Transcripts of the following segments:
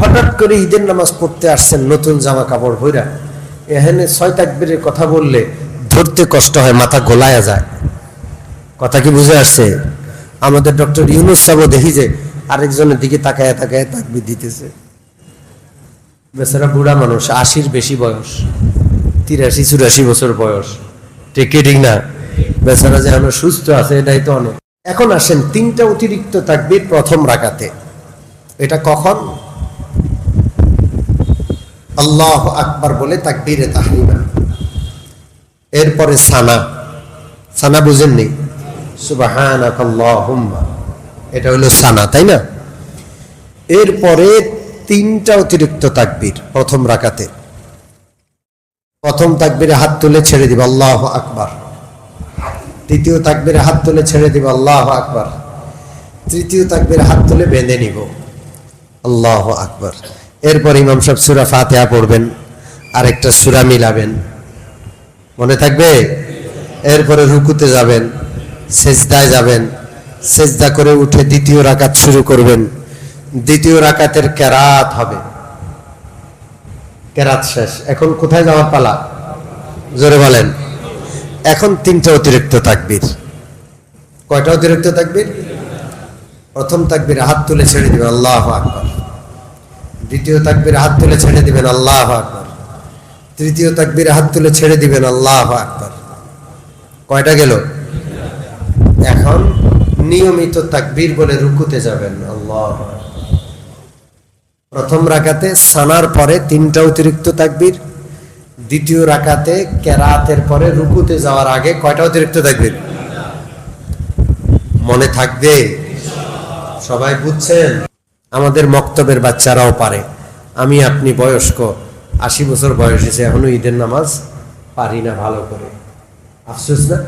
হঠাৎ করে ঈদের নামাজ পড়তে আসছেন নতুন জামা কাপড় ভইরা এখানে ছয় তাকবীরের কথা বললে ধরতে কষ্ট হয়, মাথা গোলায়া যায়। কথা কি বুঝে আসছে? আমাদের ডক্টর ইউনুস সাহেবও দেখি যে আরেকজনের দিকে তাকায় তাকায় তাকবির দিতেছে। বেচারা বুড়া মানুষ, আশির বেশি বয়স, তিরাশি, চুরাশি বছর বয়স। ঠিক ঠিক না? বেচারা যে এখনও সুস্থ আছে, এটাই তো অনেক। এখন আসেন তিনটা অতিরিক্ত তাকবির প্রথম রাকাতে। এটা কখন? আল্লাহ আকবার বলে তাকবীরে তাহরিমা এরপরে সানা। সানা বুঝেননি? সুবাহানাকাল্লাহুম্মা। এটা হলো সানা, তাই না? এরপরে তিনটা অতিরিক্ত তাকবীর প্রথম রাকাতে। প্রথম তাকবীরে হাত তুলে ছেড়ে দিব, আল্লাহ আকবার। দ্বিতীয় তাকবীরে হাত তুলে ছেড়ে দিব, আল্লাহ আকবার। তৃতীয় তাকবীরে হাত তুলে বেঁধে নিব, আল্লাহ আকবার। এরপর ইমাম সাহেব সুরা ফাতেহা পড়বেন, আরেকটা সুরা মিলাবেন। মনে থাকবে? এরপরে রুকুতে যাবেন, সেজদায় যাবেন, সেজদা করে উঠে দ্বিতীয় রাকাত শুরু করবেন। দ্বিতীয় রাকাতের কেরাত হবে। কেরাত শেষ। এখন কোথায় যাওয়ার পালা? জোরে বলেন। এখন তিনটা অতিরিক্ত তাকবীর। কয়টা অতিরিক্ত তাকবীর? প্রথম তাকবীর হাত তুলে ছেড়ে দিবেন, আল্লাহ আকবার। দ্বিতীয় তাকবির হাত তুলে ছেড়ে দিবেন, আল্লাহ আকবার। তৃতীয় তাকবির হাত তুলে ছেড়ে দিবেন, আল্লাহ আকবার। কয়টা গেল? এখন নিয়মিত তাকবীর বলে রুকুতে যাবেন, আল্লাহ প্রথম রাকাতে সানার পরে তিনটা অতিরিক্ত তাকবীর, দ্বিতীয় রাকাতে কেরাতের পরে রুকুতে যাওয়ার আগে কয়টা অতিরিক্ত তাকবীর? মনে থাকবে? সবাই বুঝছেন? আমাদের মক্তবের বাচ্চারাও পারে। আমি আপনি বয়স্ক, আশি বছর বয়স হয়েছে, এখনও ঈদের নামাজ পারি না ভালো করে। আফসোস না?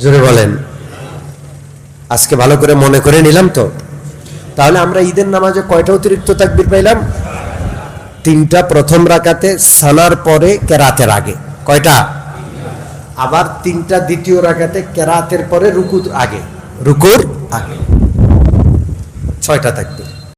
জোরে বলেন। আজকে ভালো করে মনে করে নিলাম তো। তাহলে আমরা ঈদের নামাজে কয়টা অতিরিক্ত তাকবির পাইলাম? তিনটা, প্রথম রাকাতে সানার পরে, কেরাতের আগে। কয়টা? আবার তিনটা, দ্বিতীয় রাকাতে, কেরাতের পরে, রুকুর আগে। রুকুর আগে। ছয়টা থাকবে